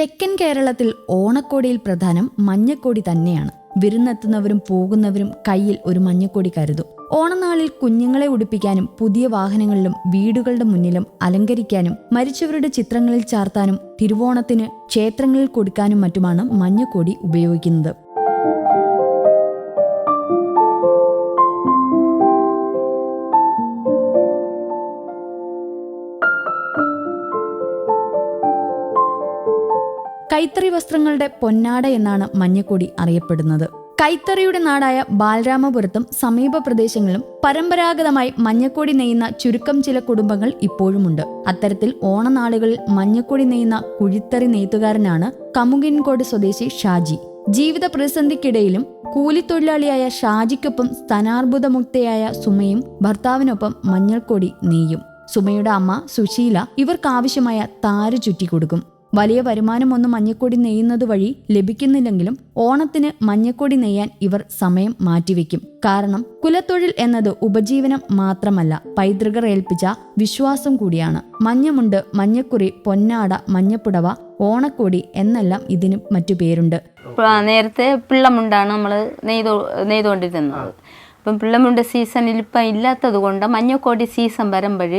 തെക്കൻ കേരളത്തിൽ ഓണക്കോടിയിൽ പ്രധാനം മഞ്ഞക്കോടി തന്നെയാണ്. വിരുന്നെത്തുന്നവരും പോകുന്നവരും കയ്യിൽ ഒരു മഞ്ഞക്കോടി കരുതും. ഓണനാളിൽ കുഞ്ഞുങ്ങളെ ഉടുപ്പിക്കാനും പുതിയ വാഹനങ്ങളിലും വീടുകളുടെ മുന്നിലും അലങ്കരിക്കാനും മരിച്ചവരുടെ ചിത്രങ്ങളിൽ ചാർത്താനും തിരുവോണത്തിന് ക്ഷേത്രങ്ങളിൽ കൊടുക്കാനും മറ്റുമാണ് മഞ്ഞക്കോടി ഉപയോഗിക്കുന്നത്. കൈത്തറി വസ്ത്രങ്ങളുടെ പൊന്നാട എന്നാണ് മഞ്ഞക്കോടി അറിയപ്പെടുന്നത്. കൈത്തറിയുടെ നാടായ ബാലരാമപുരത്തും സമീപ പ്രദേശങ്ങളിലും പരമ്പരാഗതമായി മഞ്ഞക്കോടി നെയ്യുന്ന ചുരുക്കം ചില കുടുംബങ്ങൾ ഇപ്പോഴുമുണ്ട്. അത്തരത്തിൽ ഓണനാളുകളിൽ മഞ്ഞക്കോടി നെയ്യുന്ന കുഴിത്തറി നെയ്ത്തുകാരനാണ് കമുകിൻകോട് സ്വദേശി ഷാജി. ജീവിത പ്രതിസന്ധിക്കിടയിലും കൂലിത്തൊഴിലാളിയായ ഷാജിക്കൊപ്പം സ്തനാർബുദമുക്തയായ സുമയും ഭർത്താവിനൊപ്പം മഞ്ഞൾക്കൊടി നെയ്യും. സുമയുടെ അമ്മ സുശീല ഇവർക്കാവശ്യമായ താര് ചുറ്റിക്കൊടുക്കും വലിയ വരുമാനമൊന്നും മഞ്ഞക്കൊടി നെയ്യുന്നത് വഴി ലഭിക്കുന്നില്ലെങ്കിലും ഓണത്തിന് മഞ്ഞക്കൊടി നെയ്യാൻ ഇവർ സമയം മാറ്റിവെക്കും. കാരണം കുലത്തൊഴിൽ എന്നത് ഉപജീവനം മാത്രമല്ല പൈതൃകർ ഏൽപ്പിച്ച വിശ്വാസം കൂടിയാണ്. മഞ്ഞമുണ്ട് മഞ്ഞക്കുറി പൊന്നാട മഞ്ഞപ്പുടവ ഓണക്കൊടി എന്നെല്ലാം ഇതിന് മറ്റു പേരുണ്ട്. നേരത്തെ പിള്ളമുണ്ടാണ് നമ്മൾ നെയ്ത് നെയ്തുകൊണ്ടിരുന്നത് ഇപ്പം പിള്ളമുണ്ട് സീസണിൽ ഇപ്പം ഇല്ലാത്തത് കൊണ്ട് മഞ്ഞക്കോടി സീസൺ. വരുമ്പോൾ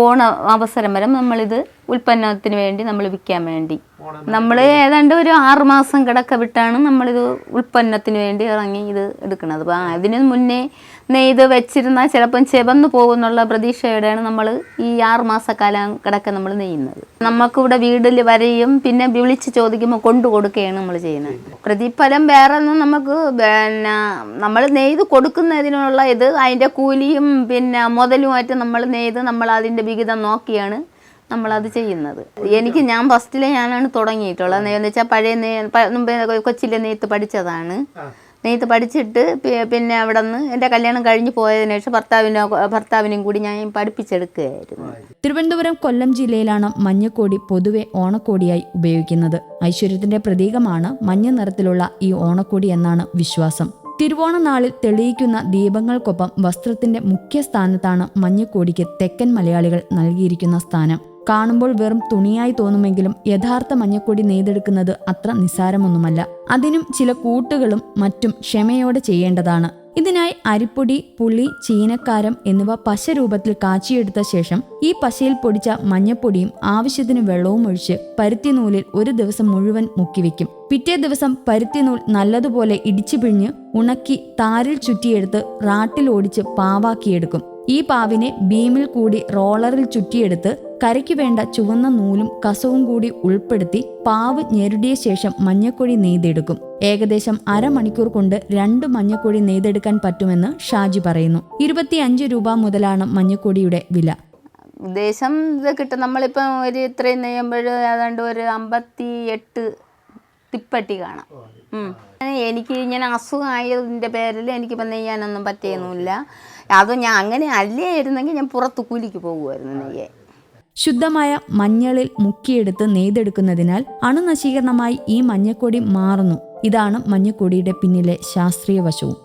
ഓണ അവസരം വരെ നമ്മളിത് ഉൽപ്പന്നത്തിന് വേണ്ടി നമ്മൾ വിൽക്കാൻ വേണ്ടി. നമ്മൾ ഏതാണ്ട് ഒരു ആറുമാസം കിടക്ക വിട്ടാണ് നമ്മളിത് ഉൽപ്പന്നത്തിന് വേണ്ടി ഇറങ്ങി ഇത് എടുക്കുന്നത്. അപ്പോൾ അതിന് മുന്നേ നെയ്ത് വെച്ചിരുന്നാൽ ചിലപ്പം ചെവന്ന് പോകുന്നുള്ള പ്രതീക്ഷയോടെയാണ് നമ്മൾ ഈ ആറുമാസക്കാലം കിടക്ക നമ്മൾ നെയ്യുന്നത്. നമുക്കിവിടെ വീട്ടിൽ വരെയും പിന്നെ വിളിച്ച് ചോദിക്കുമ്പോൾ കൊണ്ടു കൊടുക്കുകയാണ് നമ്മൾ ചെയ്യുന്നത്. പ്രതിഫലം വേറെ ഒന്നും നമുക്ക് പിന്നെ നമ്മൾ നെയ്ത് കൊടുക്കുന്നതിനുള്ള ഇത് അതിന്റെ കൂലിയും പിന്നെ മുതലുമായിട്ട് നമ്മൾ നെയ്ത് നമ്മൾ അതിന്റെ വിഹിതം നോക്കിയാണ് നമ്മളത് ചെയ്യുന്നത്. എനിക്ക് ഞാൻ ഫസ്റ്റിലെ ഞാനാണ് തുടങ്ങിയിട്ടുള്ളത്. എന്ന് വെച്ചാൽ പഴയ മുമ്പേ കൊച്ചിലെ നെയ്ത്ത് പഠിച്ചതാണ്. നെയ്ത്ത് പഠിച്ചിട്ട് പിന്നെ അവിടെ നിന്ന് എന്റെ കല്യാണം കഴിഞ്ഞ് പോയതിനു ശേഷം ഭർത്താവിനെ ഭർത്താവിനെയും കൂടി ഞാൻ പഠിപ്പിച്ചെടുക്കുകയായിരുന്നു. തിരുവനന്തപുരം കൊല്ലം ജില്ലയിലാണ് മഞ്ഞക്കോടി പൊതുവെ ഓണക്കോടിയായി ഉപയോഗിക്കുന്നത്. ഐശ്വര്യത്തിന്റെ പ്രതീകമാണ് മഞ്ഞ നിറത്തിലുള്ള ഈ ഓണക്കോടി എന്നാണ് വിശ്വാസം. തിരുവോണ നാളിൽ തെളിയിക്കുന്ന ദീപങ്ങൾക്കൊപ്പം വസ്ത്രത്തിന്റെ മുഖ്യ സ്ഥാനത്താണ് മഞ്ഞക്കോടിക്ക് തെക്കൻ മലയാളികൾ നൽകിയിരിക്കുന്ന സ്ഥാനം. കാണുമ്പോൾ വെറും തുണിയായി തോന്നുമെങ്കിലും യഥാർത്ഥ മഞ്ഞക്കൊടി നെയ്തെടുക്കുന്നത് അത്ര നിസ്സാരമൊന്നുമല്ല. അതിനും ചില കൂട്ടുകളും മറ്റും ക്ഷമയോടെ ചെയ്യേണ്ടതാണ്. ഇതിനായി അരിപ്പൊടി പുളി ചീനക്കാരം എന്നിവ പശ രൂപത്തിൽ കാച്ചിയെടുത്ത ശേഷം ഈ പശയിൽ പൊടിച്ച മഞ്ഞപ്പൊടിയും ആവശ്യത്തിന് വെള്ളവും ഒഴിച്ച് പരുത്തിനൂലിൽ ഒരു ദിവസം മുഴുവൻ മുക്കിവെക്കും പിറ്റേ ദിവസം പരുത്തിനൂൽ നല്ലതുപോലെ ഇടിച്ചു പിഴിഞ്ഞ് ഉണക്കി താരിൽ ചുറ്റിയെടുത്ത് റാട്ടിൽ ഓടിച്ച് പാവാക്കിയെടുക്കും. ഈ പാവിനെ ബീമിൽ കൂടി റോളറിൽ ചുറ്റിയെടുത്ത് കരയ്ക്ക് വേണ്ട ചുവന്ന നൂലും കസവും കൂടി ഉൾപ്പെടുത്തി പാവ് ഞെരുടിയ ശേഷം മഞ്ഞക്കൊഴി നെയ്തെടുക്കും. ഏകദേശം അരമണിക്കൂർ കൊണ്ട് രണ്ട് മഞ്ഞക്കൊഴി നെയ്തെടുക്കാൻ പറ്റുമെന്ന് ഷാജി പറയുന്നു. ഇരുപത്തിയഞ്ച് രൂപ മുതലാണ് മഞ്ഞക്കൊടിയുടെ വില. ഉദ്ദേശം ഇത് കിട്ടും. നമ്മളിപ്പം ഒരു ഇത്രയും നെയ്യുമ്പോൾ ഏതാണ്ട് ഒരു അമ്പത്തി എട്ട് തിപ്പട്ടി കാണാം. എനിക്ക് ഇങ്ങനെ അസുഖമായതിന്റെ പേരിൽ എനിക്കിപ്പം നെയ്യാനൊന്നും പറ്റിയൊന്നുമില്ല. അത് ഞാൻ അങ്ങനെ അല്ലേ ഇരുന്നെങ്കിൽ ഞാൻ പുറത്ത് കൂലിക്ക് പോകുമായിരുന്നു നെയ്യെ. ശുദ്ധമായ മഞ്ഞളിൽ മുക്കിയെടുത്ത് നെയ്തെടുക്കുന്നതിനാൽ അണുനശീകരണമായി ഈ മഞ്ഞക്കൊടി മാറുന്നു. ഇതാണ് മഞ്ഞക്കൊടിയുടെ പിന്നിലെ ശാസ്ത്രീയ വശവും.